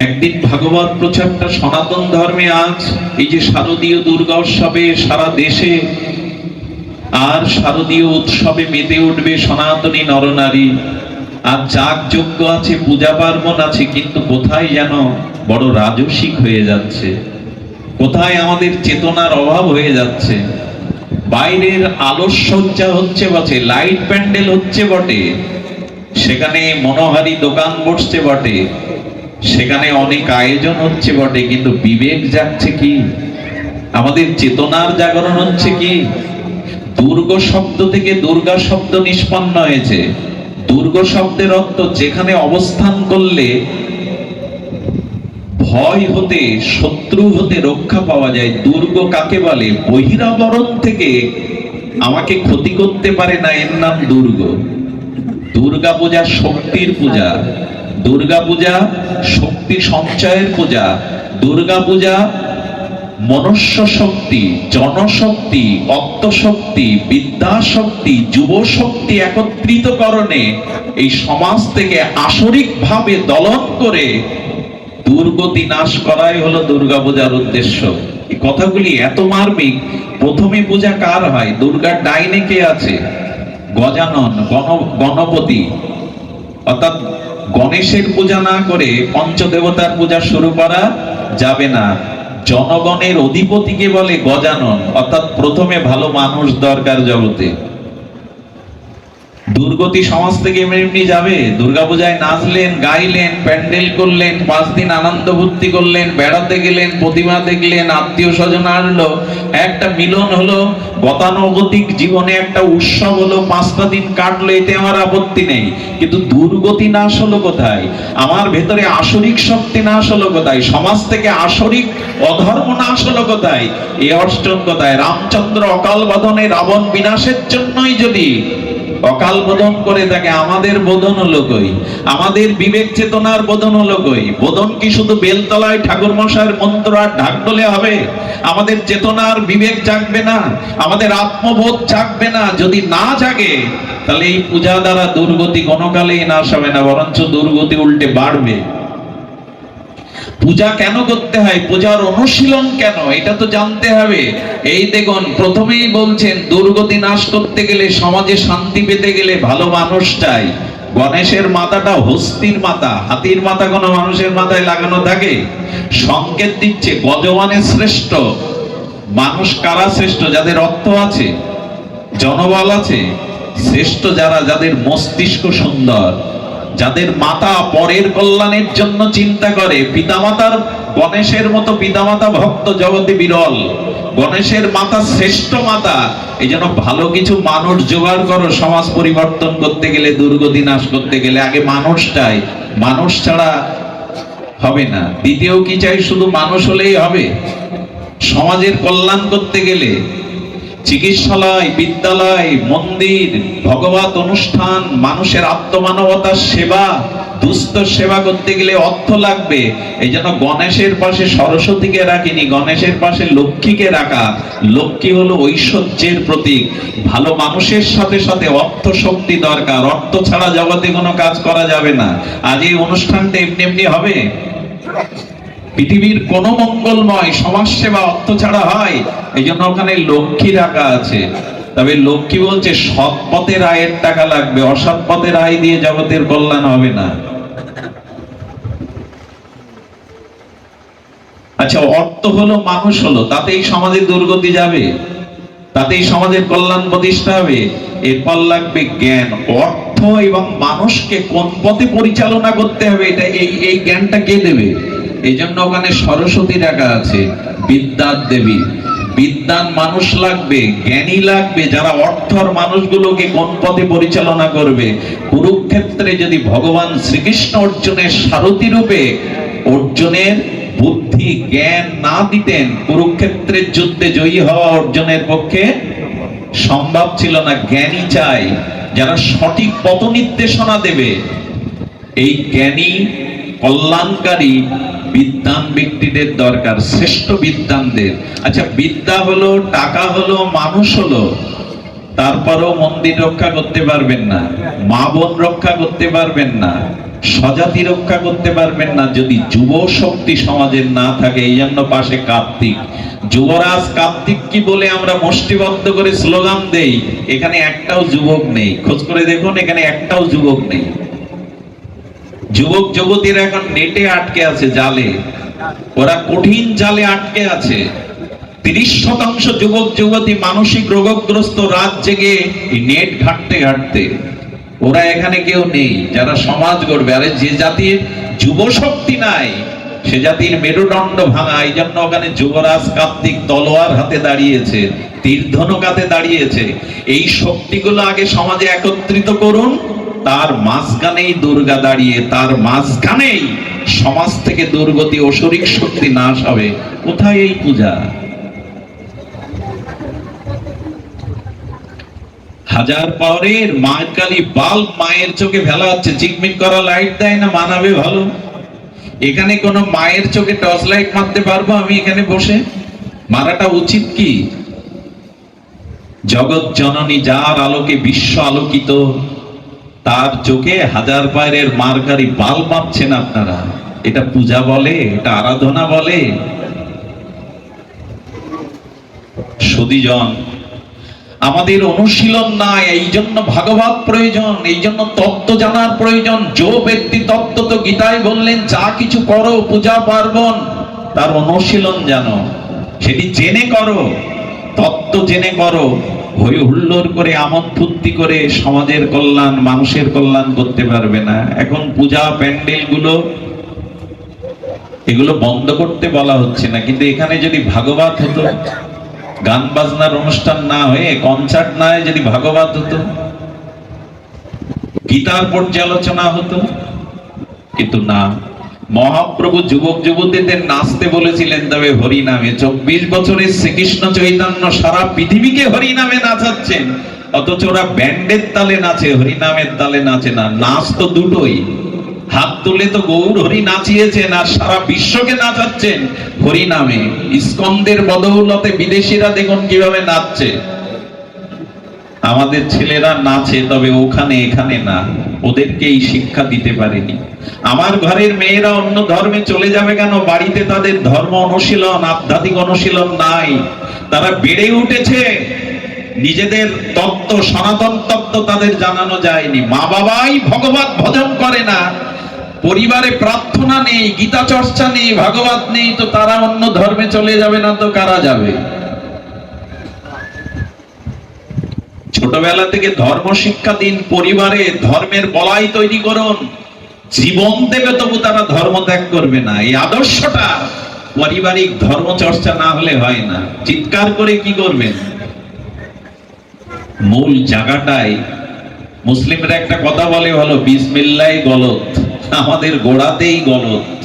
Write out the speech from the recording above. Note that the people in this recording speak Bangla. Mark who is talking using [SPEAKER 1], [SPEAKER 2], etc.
[SPEAKER 1] একদিন ভাগবত প্রচারটা সনাতন ধর্মে আজ, এই যে শারদীয় দুর্গা উৎসবে সারা দেশে, আর শারদীয় উৎসবে মেতে উঠবে সনাতনী নরনারী। আর যাগ যজ্ঞ আছে, পূজা পার্বণ আছে, কিন্তু কোথায় যেন বড় রাজসিক হয়ে যাচ্ছে। কোথায় আমাদের চেতনার অভাব হয়ে যাচ্ছে। বাইরের আলোকসজ্জা হচ্ছে বটে, লাইট প্যান্ডেল হচ্ছে বটে, সেখানে মনোহারি দোকান বসছে বটে। সেখানে অনেক আয়োজন হচ্ছে বটে, কিন্তু বিবেক যাচ্ছে কি? আমাদের চেতনার জাগরণ হচ্ছে কি? দুর্গ শব্দ থেকে দুর্গা শব্দ নিষ্পন্ন হয়েছে। দুর্গ শব্দের অর্থ যেখানে অবস্থান করলে ভয় হতে, শত্রু হতে রক্ষা পাওয়া যায়। দুর্গ কাকে বলে? বহিরাবরণ থেকে আমাকে ক্ষতি করতে পারে না এর নাম দুর্গ। দুর্গা পূজা শক্তির পূজা। দুর্গা পূজা শক্তি সঞ্চয়ের পূজা দুর্গা পূজা মনুষ্য শক্তি, জনশক্তি, অর্থশক্তি বিদ্যা শক্তি যুব শক্তি একত্রিতকরণে এই সমাজ থেকে আসরিক ভাবে দলন করে দুর্গতি নাশ করাই হলো দুর্গাপূজার উদ্দেশ্য। এই কথাগুলি এত মার্মিক, প্রথমে পূজা কার হয়? দুর্গার ডাইনে কে আছে? গজানন, গণ, গণপতি। অর্থাৎ গণেশের পূজা না করে পঞ্চদেবতার পূজা শুরু করা যাবে না। জনগণের অধিপতিকে বলে গজানন, অর্থাৎ প্রথমে ভালো মানুষ দরকার জগতে। দুর্গতি সমাজ থেকে এমনি এমনি যাবে। দুর্গাপূজায় নাচলেন, গাইলেন, প্যান্ডেল করলেন, পাঁচ দিন আনন্দ ভর্তি করলেন, বেড়াতে গেলেন, প্রতিমা দেখলেন, আত্মীয় স্বজন আনলো একটা মিলন হলো, গতানুগতিক জীবনে একটা উৎসব হলো, পাঁচটা দিন কাটলো, এতে আমার আপত্তি নেই। কিন্তু দুর্গতি নাশ হলো কোথায়? আমার ভেতরে আসরিক শক্তি নাশ হলো কোথায়? সমাজ থেকে আসরিক অধর্ম নাশ হলো কোথায়? এ অষ্টম কোথায়? রামচন্দ্র অকাল বাদনে রাবণ বিনাশের জন্যই যদি অকাল বোধন করে থাকে, আমাদের বোধন হলো কই? আমাদের বিবেক চেতনার বোধন হলো কই? বোধন কি শুধু বেলতলায় ঠাকুর মশাইয়ের মন্ত্র আর ঢাক বলে হবে? আমাদের চেতনার বিবেক জাগবে না, আমাদের আত্মবোধ জাগবে না। যদি না জাগে, তাহলে এই পূজা দ্বারা দুর্গতি কোনোকালেই নাশ হবে না, বরঞ্চ দুর্গতি উল্টে বাড়বে। পূজা কেন করতে হয়? পূজার অনুশীলন কেন? এটা তো জানতে হবে। এই দেখুন, প্রথমেই বলছেন, দুর্গতি নাশ করতে গেলে সমাজে শান্তি পেতে গেলে ভালো মানুষ চাই। গণেশের মাথাটা হস্তির মাথা। হাতির মাথা কোনো মানুষের মাথায় লাগানো থাকে? সংকেত দিচ্ছে গজবানের শ্রেষ্ঠ। মানুষ কারা শ্রেষ্ঠ? যাদের অর্থ আছে, জনবল আছে। শ্রেষ্ঠ যারা, যাদের মস্তিষ্ক সুন্দর। যাদের মাতা পরের কল্যাণের জন্য চিন্তা করে, পিতামাতার গণেশের মতো পিতামাতা ভক্ত জগতে বিরল। গণেশের মাতা শ্রেষ্ঠ মাতা, এই জন্য ভালো কিছু মানুষ জোগাড় করো, সমাজ পরিবর্তন করতে গেলে, দুর্গতি নাশ করতে গেলে, আগে মানুষ চাই। মানুষ ছাড়া হবে না। দ্বিতীয় কি চাই? শুধু মানুষ হলেই হবে। সমাজের কল্যাণ করতে গেলে চিকিৎসালয়, বিদ্যালয়, মন্দির, ভগবত অনুষ্ঠান, মানুষের আত্মমানবতার সেবা, দুস্থ সেবা করতে গেলে অর্থ লাগবে। এই জন্য গণেশের পাশে সরস্বতীকে রাখিনি, গণেশের পাশে লক্ষ্মীকে রাখা। লক্ষ্মী হলো ঐশ্বর্যের প্রতীক। ভালো মানুষের সাথে সাথে অর্থ শক্তি দরকার। অর্থ ছাড়া জগতে কোনো কাজ করা যাবে না। আজ এই অনুষ্ঠানটা এমনি এমনি হবে? পৃথিবীর কোন মঙ্গলময় সমাজ সেবা অর্থ ছাড়া হয়। এই জন্য ওখানে লক্ষ্মী রাখা আছে। তবে লক্ষ্মী বলছে, সৎ পথের আয়ের টাকা লাগবে, অসৎ পথের আয় দিয়ে জগতের কল্যাণ হবে না। আচ্ছা অর্থ হলো মানুষ হলো, তাতেই সমাজের দুর্গতি যাবে, তাতেই সমাজের কল্যাণ প্রতিষ্ঠা হবে। এরপর লাগবে জ্ঞান। অর্থ এবং মানুষকে কোন পথে পরিচালনা করতে হবে, এটা এই এই জ্ঞানটা কে দেবে? এই জন্য ওখানে সরস্বতী রাখা আছে, বিদ্যার দেবী। বিদ্যান মানুষ লাগবে, জ্ঞানী লাগবে, যারা অর্থর মানুষগুলোকে কোন পথে পরিচালনা করবে। কুরুক্ষেত্রে যদি ভগবান শ্রীকৃষ্ণ অর্জুনের সারথী রূপে অর্জুনের বুদ্ধি, জ্ঞান না দিতেন, কুরুক্ষেত্রের যুদ্ধে জয়ী হওয়া অর্জুনের পক্ষে সম্ভব ছিল না। জ্ঞানী চাই, যারা সঠিক পথ নির্দেশনা দেবে। এই জ্ঞানী কল্যাণকারী বিদ্যান ব্যক্তিদের দরকার, শ্রেষ্ঠ বিদ্যানদের আচ্ছা বিদ্যা হলো, টাকা হলো, মানুষ হলো, তারপরেও মন্দির রক্ষা করতে পারবেন না, মা বোন রক্ষা করতে পারবেন না, স্বজাতি রক্ষা করতে পারবেন না, যদি যুব শক্তি সমাজের না থাকে, এই জন্য পাশে কার্তিক। যুবরাজ কার্তিক কি বলে আমরা মুষ্টিবদ্ধ করে স্লোগান দেই, এখানে একটাও যুবক নেই। খোঁজ করে দেখুন, এখানে একটাও যুবক নেই। যুবক যুবতীরা এখন নেটে আটকে আছে জালে। ওরা কঠিন জালে আটকে আছে। তিরিশ শতাংশ যুবক যুবতী মানসিক রোগগ্রস্ত রাত জেগে নেট ঘাটতে ঘাটতে। ওরা এখানে কেউ নেই, যারা সমাজ গড়বে। আরে যে জাতির যুব শক্তি নাই, সে জাতির মেরুদণ্ড ভাঙা এই জন্য ওখানে যুবরাজ কার্তিক তলোয়ার হাতে দাঁড়িয়েছে তীর্ধনুক হাতে দাঁড়িয়েছে। এই শক্তিগুলো আগে সমাজে একত্রিত করুন তার মাঝখানেই দুর্গা দাঁড়িয়ে, তার মাঝখানেই সমাজ থেকে দুর্গতি অসরিক শক্তি নাশ হবে। কোথায় এই পূজা? হাজার পাওয়ারের মায়ের কালী বাল্ব মায়ের চোখে ফেলা হচ্ছে, চিকমিক করা লাইট দেয় না, মানাবে ভালো। এখানে কোন মায়ের চোখে টর্চ লাইট মারতে পারব আমি এখানে বসে? মারাটা উচিত কি? জগৎ জননী যার আলোকে বিশ্ব আলোকিত তার চোখে হাজার পায়ের মারকারি বাল মাপছেন আপনারা। এটা পূজা বলে, এটা আরাধনা বলে। সুদীজন আমাদের অনুশীলন নাই এই জন্য ভাগবত প্রয়োজন এই জন্য তত্ত্ব জানার প্রয়োজন। যে ব্যক্তি তত্ত্ব তো গীতায় বললেন, যা কিছু করো, পূজা পার্বণ। তার অনুশীলন জানো, সেটি জেনে করো, তত্ত্ব জেনে করো। হই হুল্লোড় করে আমোদ ফুর্তি করে সমাজের কল্যাণ, মানুষের কল্যাণ করতে পারবে না। এখন পূজা প্যান্ডেলগুলো এগুলো বন্ধ করতে বলা হচ্ছে না। কিন্তু এখানে যদি ভাগবত হতো, গান বাজনার অনুষ্ঠান না হয়ে কনসার্ট না হয়ে যদি ভাগবত হতো, গীতার পর্যালোচনা হতো, কিন্তু না। মহাপ্রভু যুবক যুবতীদের নাচতে বলেছিলেন তবে হরি নামে চব্বিশ বছরের শ্রীকৃষ্ণ চৈতন্য সারা পৃথিবীকে হরি নামে নাচাচ্ছেন। অথচ ওরা ব্যান্ডের তালে নাচে হরি নামের তালে নাচে না। নাচ তো দুটোই। হাত তুলে তো গৌর হরি নাচিয়েছেন আর সারা বিশ্বকে নাচাচ্ছেন হরি নামে ইস্কন্দের বদৌলতে বিদেশিরা দেখুন কীভাবে নাচছে। আমাদের ছেলেরা নাচে, তবে ওখানে এখানে না। ওদেরকে এই শিক্ষা দিতে পারেনি। আমার ঘরের মেয়েরা অন্য ধর্মে চলে যাবে কেন? বাড়িতে তাদের ধর্ম অনুশীলন, আধ্যাত্মিক অনুশীলন নাই। তারা বেড়ে উঠেছে। নিজেদের তত্ত্ব, সনাতন তত্ত্ব তাদের জানানো যায়নি। মা বাবাই ভগবত ভজন করে না। পরিবারে প্রার্থনা নেই, গীতা চর্চা নেই, ভাগবত নেই, তো তারা অন্য ধর্মে চলে যাবে না, তো কারা যাবে? ছোটবেলা থেকে ধর্ম শিক্ষা দিন, পরিবারে ধর্মের বলাই তৈরি করুন। জীবন দেবে তবু তারা ধর্ম ত্যাগ করবে না। এই আদর্শটা পারিবারিক ধর্ম চর্চা না হলে হয় না। চিৎকার করে কি করবেন? মূল জায়গাটাই মুসলিমরা একটা কথা বলে হলো বিসমিল্লাই গলত। আমাদের গোড়াতেই গলত।